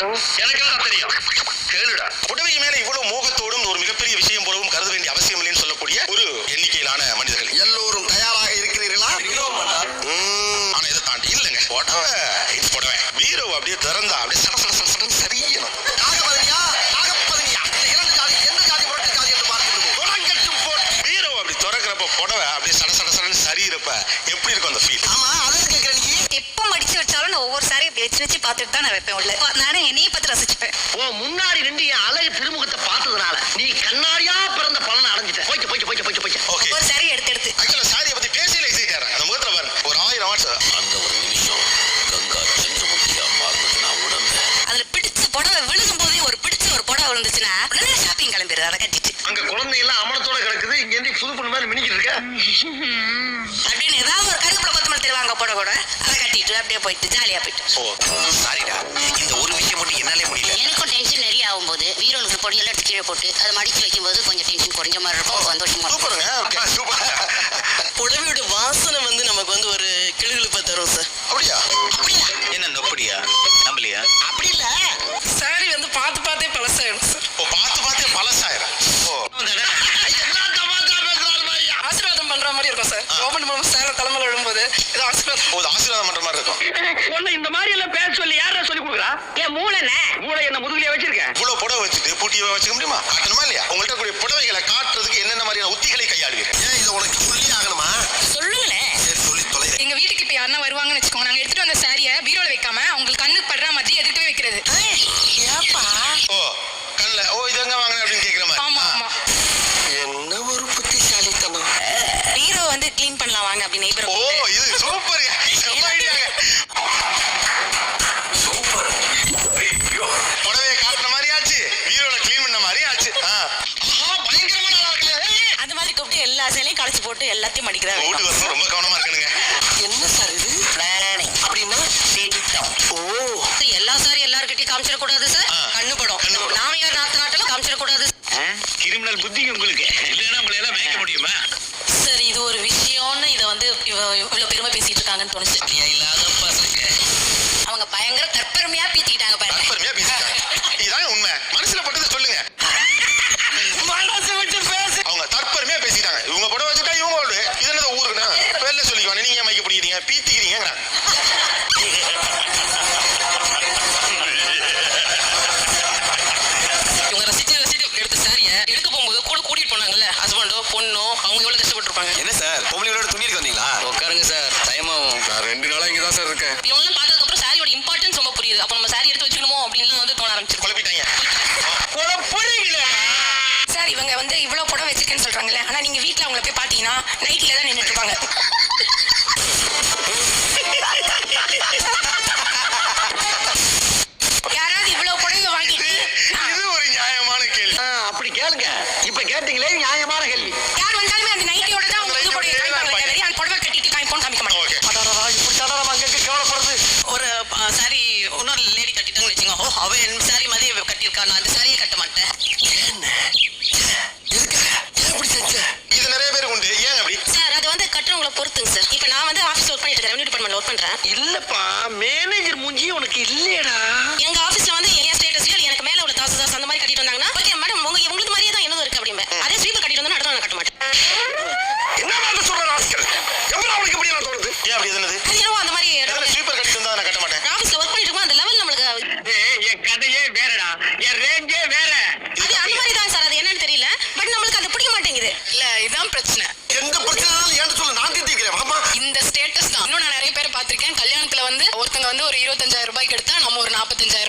எனக்கு தான் தெரியும். கேளுடா. புடவைக்கு மேல இவ்வளவு மோகத்தோடும் ஒரு மிகப்பெரிய விஷயம் போலவும் கருத வேண்டிய அவசியம் இல்லைன்னு சொல்லக்கூடிய ஒரு எண்ணிக்கையிலான மனிதர்கள். எல்லோரும் தயாராக இருக்கிறீர்களா? ம், ஆனா இதை தாண்டி இல்லைங்க. புடவை புடவை. பீரோ அப்படியே திறந்தா அப்படியே சட சட சட சரியணும். புடவை அப்படியே சட சட சடன்னு சரியறப்ப எப்படி இருக்கும் அந்த ஃபீல் வச்சு பார்த்துட்டு தான் நான் வைப்பேன் உள்ள. நானே என்னைய பார்த்து ரசிச்சுப்பேன். உன் முன்னாடி நின்று என் அழகு திருமுகத்தை பார்த்ததுனால நீ கண்ணாடியா பிறந்த பலனை அடைஞ்சிட்ட. போய்க்க போய்க்க போய்க்க போய்க்க போய்க்க ஓகே ஒரு சாரி எடுத்து எடுத்து. ஆக்சுவலா சாரியை பத்தி பேசல எக்ஸைட் ஆறாங்க அந்த முகத்துல பாருங்க ஒரு ஆயிரம் வாட்ஸ் அந்த ஒரு நிமிஷம் கங்கா சந்திரமுகியா மாறுனது நான் உணர்ந்தேன் அதுல பிடிச்ச புடவை விழுகும் போதே ஒரு பிடிச்ச ஒரு புடவை விழுந்துச்சுன்னா உடனே ஷாப்பிங் கிளம்பிடுது அதை கட்டிட்டு. அங்க குழந்தை எல்லாம் அமரத்தோட கிடக்குது மாதிரி மினிக்கிட்டு இருக்க? அப்படின்னு ஏதாவது ஒரு தருவாங்க கூட அதை கட்டிட்டு அப்படியே போயிட்டு ஜாலியா போயிட்டு. ஓ சாரிடா. இந்த ஒரு விஷயம் மட்டும் என்னாலே முடியல. எனக்கும் டென்ஷன் நிறைய ஆகும்போது வீரோனுக்கு பொடியெல்லாம் கீழே போட்டு அதை மடிச்சு வைக்கும்போது கொஞ்சம் டென்ஷன் குறைஞ்ச மாதிரி இருக்கும். சார் ஓபன் பண்ணும் சேலை தலைமையில விழும்போது இது ஆசீர்வாதம். இது ஆசீர்வாதம் பண்ற மாதிரி இருக்கும். உன்னை இந்த மாதிரி எல்லாம் பேச சொல்லி யாரா சொல்லி கொடுக்குறா? என் மூளைனே மூளை என்ன முதுகுலயே வச்சிருக்கேன் இவ்வளவு புடவை வச்சுட்டு பூட்டியவை வச்சுக்க முடியுமா? காட்டணுமா இல்லையா? உங்கள்ட்ட கூடிய புடவைகளை காட்டுறதுக்கு என்னென்ன மாதிரியான உத்திகளை கையாளுவீங்க ஏன் இதை உனக்கு சொல்லி ஆகணுமா சொல்லுங்களேன் சரி சொல்லி தொலை எங்க வீட்டுக்கு இப்ப யாருன்னா வருவாங்கன்னு வச்சுக்கோங்க நாங்க எடுத்துட்டு வந்த சாரியை பீரோல வைக்காம அவங்களுக்கு கண்ணுக்கு படுற மாதிரி எதிர்த்து வைக்கிறது ஏப்பா ஓ கண்ணுல ஓ இது எங்க வாங்கின அப்படின்னு கேக்குற மாதிரி ஆமா ஆ. ஆமா என்ன ஒரு புத்திசாலித்தனம் பீரோ பண்ணலாம் வாங்க அப்படி நெய்பர் ஓ இது சூப்பருங்க செம்ம ஐடியாங்க புடவையை காட்டுன மாதிரி ஆச்சு பீரோல க்ளீன் பண்ண மாதிரி ஆச்சு. அந்த மாதிரி கூப்பிட்டு எல்லா சேலையும் கழிச்சு போட்டு எல்லாத்தையும் மடிக்கிறாங்க வீட்டுக்கு வரணும் ரொம்ப கவனமா இருக்கணுங்க. என்ன சார் இது? பிளானிங் அப்படின்னா? ஓ. எல்லா சாரி எல்லார்கிட்டயும் காமிச்சிடக்கூடாது சார். கண்ணு படும். நாமையார் நாத்து நாட்டெல்லாம் காமிச்சிடக்கூடாது கிரிமினல் புத்தி உங்களுக்கு இல்லைன்னா உங்களை எல்லாம் மேய்க்க முடியுமா சார் இது ஒரு விஷயம்னு இதை வந்து இவ- இவ்வளவு பெருமை இருக்காங்கன்னு தோணுச்சு இல்லாத பசங்க அவங்க பயங்கர தற்பெருமையா பீத்திக்கிட்டாங்க பாருங்க. தற்பெருமையா பேசிட்டாங்க இதுதாங்க உண்மை. மனசுல பட்டதை சொல்லுங்க. மனசு விட்டு பேசு. அவங்க தற்பெருமையா பேசிட்டாங்க இவங்க புடவை வச்சுட்டா இவங்க ஓடு இது என்னது ஊருக்குண்ணா? வெளில சொல்லிக்குவாங்க நீங்க ஏன் மைக்க பிடிக்கிறீங்க? பீத்திக்கிறீங்க எடுக்க போகும்போது கூட கூட்டிட்டு போனாங்கல்ல ஹஸ்பண்டோ பொண்ணோ அவங்க எவ்வளவு கஷ்டப்பட்டிருப்பாங்க? என்ன சார்? பொம்பளைங்களோட துணி எடுக்க வந்தீங்களா? பாத்தீங்கன்னா நைட்ல தான் நின்னுட்டு இருப்பாங்க யாராவது இவ்வளவு புடவை வாங்கிட்டு இது ஒரு நியாயமான கேள்வி. ஆ, அப்படி கேளுங்க. இப்ப கேட்டீங்களே நியாயமான கேள்வி. யார் வந்தாலுமே அந்த நைட்டியோட தான் புது புடவை காமிப்பாங்க தவிர அந்த புடவை கட்டிட்டு காமிப்போம் காமிக்க மாட்டாங்க இப்படி அங்க கேவலப்படுறது. ஒரு சாரி இன்னொரு லேடி கட்டிட்டாங்கன்னு வச்சுக்கோ ஓ அவ என் சாரி மாதிரி கட்டியிருக்கா. நான் அந்த சாரியை கட்ட மாட்டேன் எதுக்காக ஏன் இப்படி செஞ்ச இது நிறைய பேர் உண்டு ஏன் அப்படி சார் அது வந்து கட்டுறவங்களை பொறுத்துங்க சார் இப்போ நான் வந்து ஆஃபீஸ் ஒர்க் பண்றேன். இல்லப்பா மேனேஜர் மூஞ்சி உனக்கு இல்லையடா. எங்க ஆஃபீஸ்ல வந்து என் ஸ்டேட்டஸ்ல எனக்கு மேல உள்ள தாசு தாஸ் அந்த மாதிரி கட்டிட்டு வந்தாங்கன்னா ஓகே மேடம் உங்க உங்களுக்கு மாதிரியே தான் என்னதும் இருக்கு அப்படிம்பேன் அதே ஸ்வீப்பர் கட்டிட்டு வந்தா அடுத்த நான் கட்ட மாட்டேன் என்ன மாதிரி சொல்ற ராஸ்கல் எவ்வளவு அவனுக்கு இப்படி நான் தோணுது ஏன் அப்படி இது என்னது அது என்னவோ அந்த மாதிரி எதுல ஸ்வீப்பர் கட்டிட்டு வந்தா நான் கட்ட மாட்டேன் ஆஃபீஸ்ல ஒர்க் பண்ணிட்டு இருக்கும் அந்த லெவல் நம்மளுக்கு ஏய், என் கதையே வேறடா என் ரேஞ்சே வேற அது அந்த மாதிரி தான் சார் அது என்னன்னு தெரியல பட் நம்மளுக்கு அது பிடிக்க மாட்டேங்குது இல்ல இதான் பிரச்சனை எந்த பிரச்சனைனாலும் ஏன் சொல்லு நான் தீர்த்திக்கிறேன் வாமா இந்த ஸ்டேட்டஸ் தான் இன்னும் நான் நிறைய பேர் பார்த்திருக்கேன் கல்யாணத்துல வந்து ஒரு இருபத்தஞ்சாயிரம் ரூபாய்க்கு எடுத்தா நம்ம ஒரு நாற்பத்தஞ்சாயிரம்